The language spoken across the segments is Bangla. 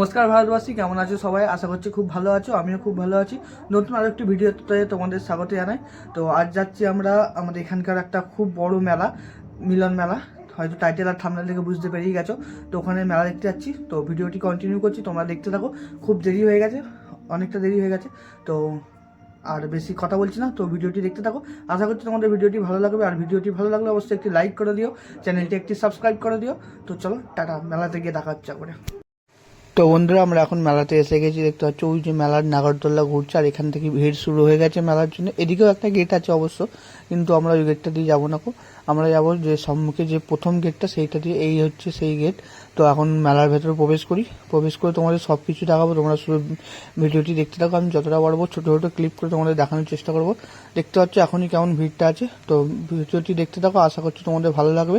নমস্কার ভারতবাসী, কেমন আছো সবাই? আশা করছি খুব ভালো আছো, আমিও খুব ভালো আছি। নতুন আরও একটি ভিডিওতে তোমাদের স্বাগত জানাই। তো আজ যাচ্ছি আমরা আমাদের এখানকার একটা খুব বড় মেলা, মিলন মেলা। হয়তো টাইটেল আর থামনা থেকে বুঝতে পেরিয়ে গেছো। তো ওখানে মেলা দেখতে যাচ্ছি। তো ভিডিওটি কন্টিনিউ করছি, তোমরা দেখতে থাকো। খুব দেরি হয়ে গেছে, অনেকটা দেরি হয়ে গেছে। তো আর বেশি কথা বলছি না, তো ভিডিওটি দেখতে থাকো। আশা করছি তোমাদের ভিডিওটি ভালো লাগবে। আর ভিডিওটি ভালো লাগলে অবশ্যই একটি লাইক করে দিও। চ্যানেলটি একটি সাবস্ক্রাইব করে দিও। তো চলো, টাটা। মেলাতে গিয়ে দেখা হচ্ছে করে তো বন্ধুরা, আমরা এখন মেলাতে এসে গেছি। দেখতে পাচ্ছ, ওই যে মেলার নাগরদোল্লা ঘুরছে, আর এখান থেকে ভিড় শুরু হয়ে গেছে মেলার জন্য। এদিকেও একটা গেট আছে অবশ্য, কিন্তু আমরা ওই গেটটা দিয়ে যাব না আমরা যাব যে সম্মুখে যে প্রথম গেটটা সেইটা দিয়ে এই হচ্ছে সেই গেট তো এখন মেলার ভেতরে প্রবেশ করি। প্রবেশ করে তোমাদের সব কিছু দেখাবো। তোমরা শুধু ভিডিওটি দেখতে থাকো। আমি যতটা পারব, ছোটো ছোটো ক্লিপ করে তোমাদের দেখানোর চেষ্টা করব। দেখতে পাচ্ছ, এখনই কেমন ভিড়টা আছে। তো ভিডিওটি দেখতে থাকো। আশা করছি তোমাদের ভালো লাগবে।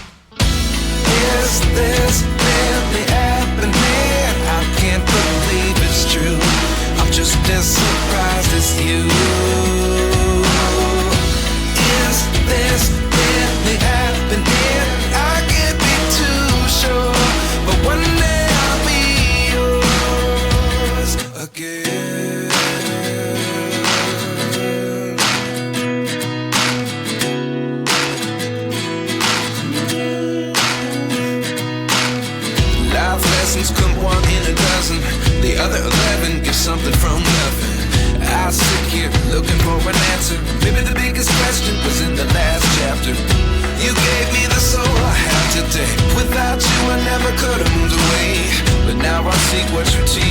Lessons come one in a dozen. The other eleven get something from nothing. I sit here looking for an answer. Maybe the biggest question was in the last chapter. You gave me the soul I have today. Without you, I never could have moved away. But now I see what you teach.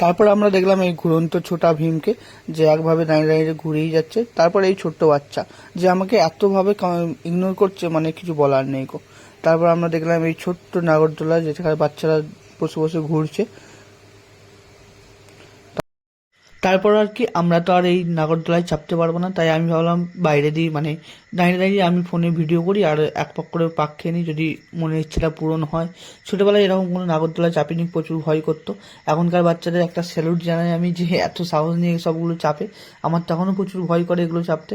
তারপর আমরা দেখলাম এই ঘুরন্ত ছোটা ভীমকে যে একভাবে দাঁড়িয়ে দাঁড়িয়ে ঘুরেই যাচ্ছে। তারপর এই ছোট্ট বাচ্চা যে আমাকে এতভাবে ইগনোর করছে মানে কিছু বলার নেই গো। তারপর আমরা দেখলাম এই ছোট্ট নাগরদোলা যেখানে বাচ্চারা বসে বসে ঘুরছে। তারপর আর কি, আমরা তো আর এই নাগরদোলায় চাপতে পারব না, তাই আমি ভাবলাম বাইরে দিই মানে দাঁড়িয়ে দাঁড়িয়ে আমি ফোনে ভিডিও করি আর এক পাক করে পাক খেয়ে নিই, যদি মনের ইচ্ছেটা পূরণ হয়। ছোটোবেলায় এরকম কোনো নাগরদোলা চাপিনি, প্রচুর ভয় করতো। এখনকার বাচ্চাদের একটা স্যালুট জানাই আমি যে এত সাহস নিয়ে সবগুলো চাপে, আমার তখনও প্রচুর ভয় করে এগুলো চাপতে।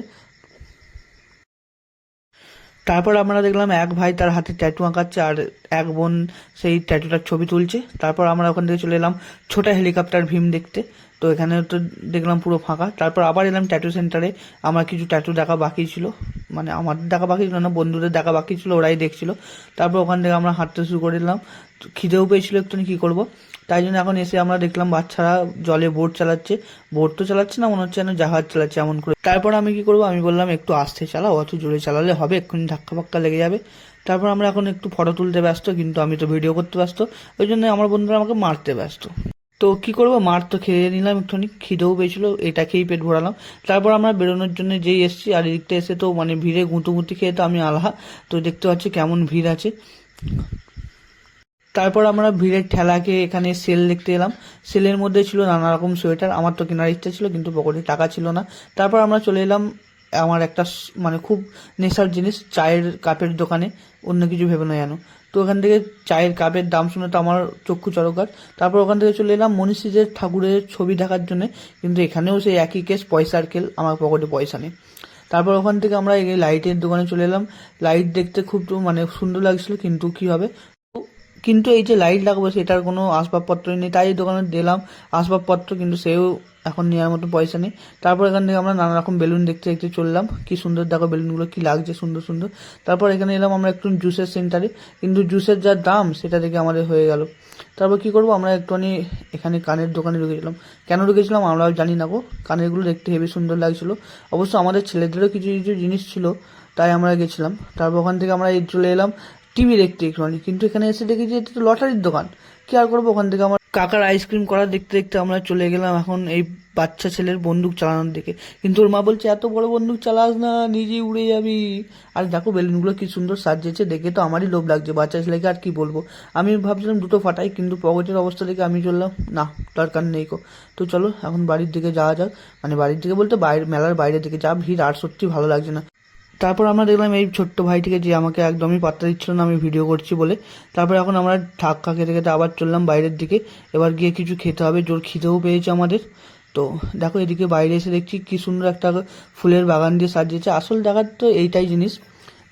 তারপর আমরা দেখলাম এক ভাই তার হাতে ট্যাটু আঁকাচ্ছে আর এক বোন সেই ট্যাটুটার ছবি তুলছে। তারপর আমরা ওখান থেকে চলে এলাম ছোটা হেলিকপ্টার ভীম দেখতে। তো এখানে তো দেখলাম পুরো ফাঁকা। তারপর আবার এলাম ট্যাটু সেন্টারে আমার কিছু ট্যাটু দেখা বাকি ছিল। মানে আমার দেখা বাকি ছিল না, বন্ধুদের দেখা বাকি ছিল, ওরাই দেখছিল। তারপর ওখান থেকে আমরা হাঁটতে শুরু করে দিলাম। খিদেও পেয়েছিল একটু কী করব? তাই জন্য এখন এসে আমরা দেখলাম বাচ্চারা জলে বোট চালাচ্ছে। বোট তো চালাচ্ছে না, মনে হচ্ছে যেন জাহাজ চালাচ্ছে এমন করে। তারপর আমি কি করব? আমি বললাম, একটু আস্তে চালাও, অত জোরে চালালে হবে, এক্ষুনি ধাক্কা ফাক্কা লেগে যাবে। তারপর আমরা এখন একটু ফটো তুলতে ব্যস্ত, কিন্তু আমি তো ভিডিও করতে ব্যস্ত। ওই জন্য আমার বন্ধুরা আমাকে মারতে ব্যস্ত। তো কি করব? মার তো খেয়ে নিলাম একটুখানি, খিদেও পেয়েছিল, এটা খেয়েই পেট ভরালাম। তারপর আমরা বেরোনোর জন্য যেই এসছি, আর এদিকটা এসে তো মানে ভিড়ে গুঁতুগুঁতি খেয়ে তো আমি আলাহা, তো দেখতে পাচ্ছি কেমন ভিড় আছে। তারপর আমরা ভিড়ের ঠেলাকে এখানে সেল দেখতে এলাম। সেলের মধ্যে ছিল নানা রকম সোয়েটার, আমার তো কেনার ইচ্ছা ছিল, কিন্তু পকেটে টাকা ছিল না। তারপর আমরা চলে এলাম আমার একটা মানে খুব নেশার জিনিস, চায়ের কাপের দোকানে, অন্য কিছু ভেবে না জানো। তো ওখান থেকে চায়ের কাপের দাম শুনে তো আমার চক্ষু চরকার। তারপর ওখান থেকে চলে এলাম মনীষীদের ঠাকুরের ছবি দেখার জন্য, কিন্তু এখানেও সেই একই কেস পয়সার খেল আমার পকেটে পয়সা নেই। তারপর ওখান থেকে আমরা এই লাইটের দোকানে চলে এলাম। লাইট দেখতে খুব মানে সুন্দর লাগছিল, কিন্তু কি হবে? কিন্তু এই যে লাইট লাগাবো সেটার কোনো আসবাবপত্রই নেই। তাই দোকানে দিলাম, আসবাবপত্র কিন্তু সেও এখন নেওয়ার মতো পয়সা নেই। তারপর এখান থেকে আমরা নানা রকম বেলুন দেখতে দেখতে চললাম। কি সুন্দর দেখো বেলুনগুলো, কি লাগছে সুন্দর সুন্দর। তারপর এখানে এলাম আমরা একটু জুসের সেন্টারে কিন্তু জুসের যা দাম, সেটা দেখে আমাদের হয়ে গেল। তারপর কি করব, আমরা একটুখানি এখানে কানের দোকানে ঢুকেছিলাম কেন ঢুকেছিলাম আমরাও জানি না গো। কানেরগুলো দেখতে হেবি সুন্দর লাগছিল। অবশ্য আমাদের ছেলেদেরও কিছু কিছু জিনিস ছিল, তাই আমরা গেছিলাম। তারপর ওখান থেকে আমরা চলে এলাম। টিভি দেখতে একটুখানি কিন্তু এখানে এসে দেখি যে এটা তো লটারির দোকান। কি আর করব ওখান থেকে আমার কাকার আইসক্রিম করা দেখতে দেখতে আমরা চলে গেলাম এখন এই বাচ্চা ছেলের বন্দুক চালানোর দিকে। কিন্তু ওর মা বলছে, এত বড় বন্দুক চালাস না, নিজেই উড়ে যাবি। আর দেখো বেলুনগুলো কি সুন্দর সাজিয়েছে দেখে তো আমারই লোভ লাগছে। বাচ্চা ছেলেকে আর কি বলব? আমি ভাবছিলাম দুটো ফাটাই, কিন্তু পকেটের অবস্থা দেখে আমি চললাম, না, দরকার নেই কো তো চলো, এখন বাড়ির দিকে যাওয়া যাক। মানে বাড়ির দিকে বলতে বাইরে, মেলার বাইরের দিকে। যা ভিড়, আর সত্যি ভালো লাগছে না। তারপর আমরা দেখলাম এই ছোট্ট ভাইটিকে যে আমাকে একদমই পাত্তা দিচ্ছিল না, আমি ভিডিও করছি বলে। তারপর এখন আমরা ধাক্কা খেতে খেতে আবার চললাম বাইরের দিকে। এবার গিয়ে কিছু খেতে হবে, জোর খিদেও পেয়েছে আমাদের। তো দেখো এদিকে বাইরে এসে দেখছি কি সুন্দর একটা ফুলের বাগান দিয়ে সাজিয়েছে। আসল দেখার তো এইটাই জিনিস।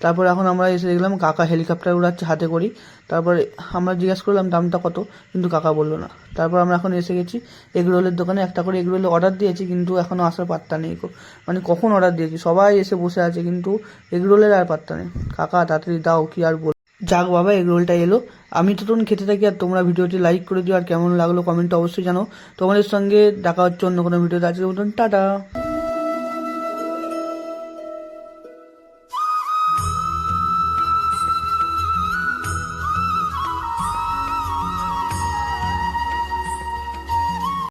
তারপর এখন আমরা এসে দেখলাম কাকা হেলিকপ্টার উড়াচ্ছে হাতে করি তারপরে আমরা জিজ্ঞেস করলাম, দামটা কত? কিন্তু কাকা বলল না। তারপর আমরা এখন এসে গেছি এগরোলের দোকানে। একটা করে এগরোলের অর্ডার দিয়েছি, কিন্তু এখনও আসার পাত্তা নেই মানে কখন অর্ডার দিয়েছি? সবাই এসে বসে আছে, কিন্তু এগরোলের আর পাত্তা নেই। কাকা, তাড়াতাড়ি দাও, কি আর বল? যাক বাবা, এগরোলটা এলো। আমি তো তখন খেতে থাকি, আর তোমরা ভিডিওটি লাইক করে দিও, আর কেমন লাগল কমেন্টে অবশ্যই জানো তোমাদের সঙ্গে দেখা হচ্ছে অন্য কোনো ভিডিওতে। আজকের মতন, টাটা।